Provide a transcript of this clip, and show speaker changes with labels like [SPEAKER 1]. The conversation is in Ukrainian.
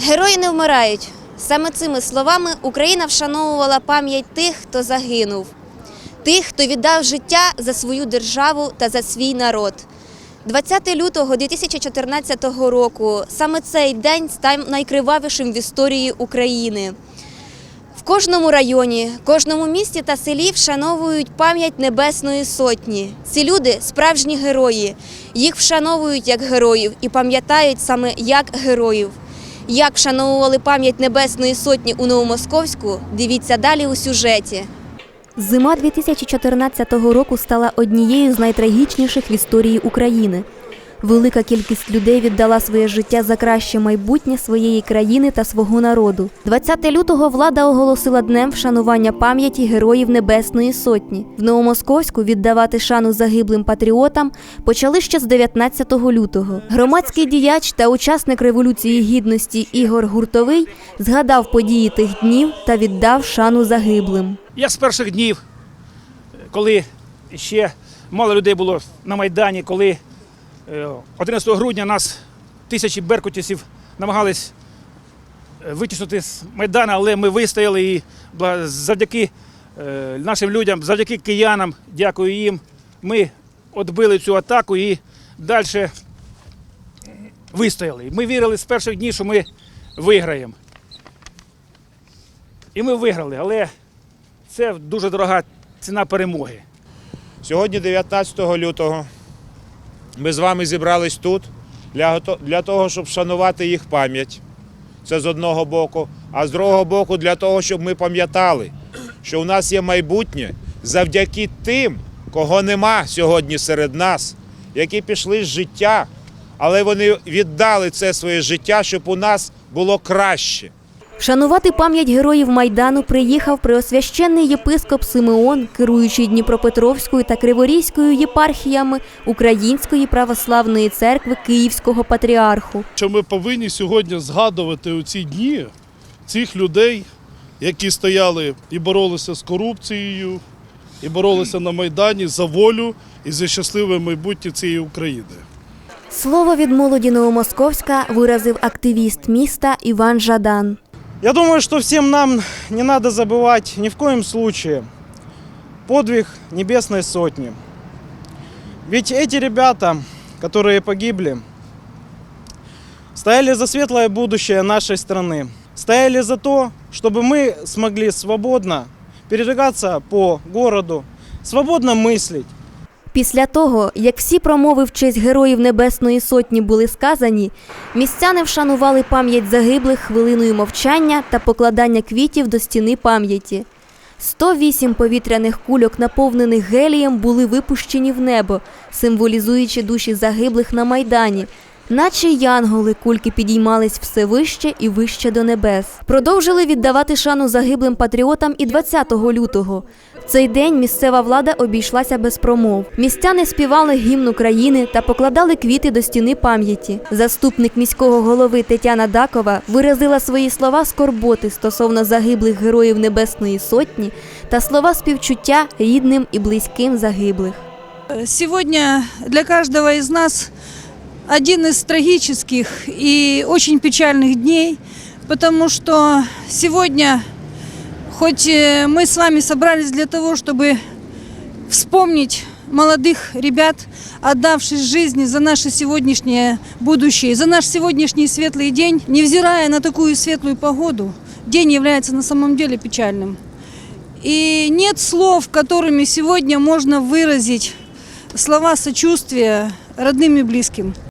[SPEAKER 1] Герої не вмирають. Саме цими словами Україна вшановувала пам'ять тих, хто загинув, тих, хто віддав життя за свою державу та за свій народ. 20 лютого 2014 року саме цей день став найкривавішим в історії України. В кожному районі, кожному місті та селі вшановують пам'ять Небесної Сотні. Ці люди справжні герої. Їх вшановують як героїв і пам'ятають саме як героїв. Як вшановували пам'ять Небесної Сотні у Новомосковську, дивіться далі у сюжеті.
[SPEAKER 2] Зима 2014 року стала однією з найтрагічніших в історії України. Велика кількість людей віддала своє життя за краще майбутнє своєї країни та свого народу. 20 лютого влада оголосила днем вшанування пам'яті героїв Небесної Сотні. В Новомосковську віддавати шану загиблим патріотам почали ще з 19 лютого. Громадський діяч та учасник революції гідності Ігор Гуртовий згадав події тих днів та віддав шану загиблим.
[SPEAKER 3] Я з перших днів, коли ще мало людей було на Майдані, коли 11 грудня нас тисячі беркутівців намагались е, витіснути з Майдану, але ми вистояли і завдяки е, нашим людям, завдяки киянам, дякую їм, ми відбили цю атаку і далі вистояли. Ми вірили з перших днів, що ми виграємо. І ми виграли, але це дуже дорога ціна перемоги.
[SPEAKER 4] Сьогодні, 19 лютого, ми з вами зібрались тут для, того, щоб вшанувати їх пам'ять. Це з одного боку, а з другого боку, для того, щоб ми пам'ятали, що у нас є майбутнє завдяки тим, кого нема сьогодні серед нас, які пішли з життя, але вони віддали це своє життя, щоб у нас було краще.
[SPEAKER 2] Вшанувати пам'ять героїв Майдану приїхав преосвященний єпископ Симеон, керуючий Дніпропетровською та Криворізькою єпархіями Української православної церкви Київського патріарху.
[SPEAKER 5] що ми повинні сьогодні згадувати у ці дні цих людей, які стояли і боролися з корупцією, і боролися на Майдані за волю і за щасливе майбутнє цієї України.
[SPEAKER 2] Слово від молоді Новомосковська виразив активіст міста Іван Жадан.
[SPEAKER 6] Я думаю, что всем нам не надо забывать ни в коем случае подвиг Небесной Сотни. Ведь эти ребята, которые погибли, стояли за светлое будущее нашей страны. Стояли за то, чтобы мы смогли свободно передвигаться по городу, свободно мыслить,
[SPEAKER 2] Після того, як всі промови в честь героїв Небесної Сотні були сказані, містяни вшанували пам'ять загиблих хвилиною мовчання та покладання квітів до стіни пам'яті. 108 повітряних кульок, наповнених гелієм, були випущені в небо, символізуючи душі загиблих на Майдані. Наче янголи кульки підіймались все вище і вище до небес. Продовжили віддавати шану загиблим патріотам і 20 лютого. В цей день місцева влада обійшлася без промов. Містяни співали гімн України та покладали квіти до стіни пам'яті. Заступник міського голови Тетяна Дакова виразила свої слова скорботи стосовно загиблих героїв Небесної Сотні та слова співчуття рідним і близьким загиблих.
[SPEAKER 7] Сегодня для каждого из нас один из трагических и очень печальных дней, потому что сегодня, хоть э, мы с вами собрались для того, чтобы вспомнить молодых ребят, отдавших жизни за наше сегодняшнее будущее, за наш сегодняшний светлый день, невзирая на такую светлую погоду, день является на самом деле печальным. И нет слов, которыми сегодня можно выразить слова сочувствия родным и близким.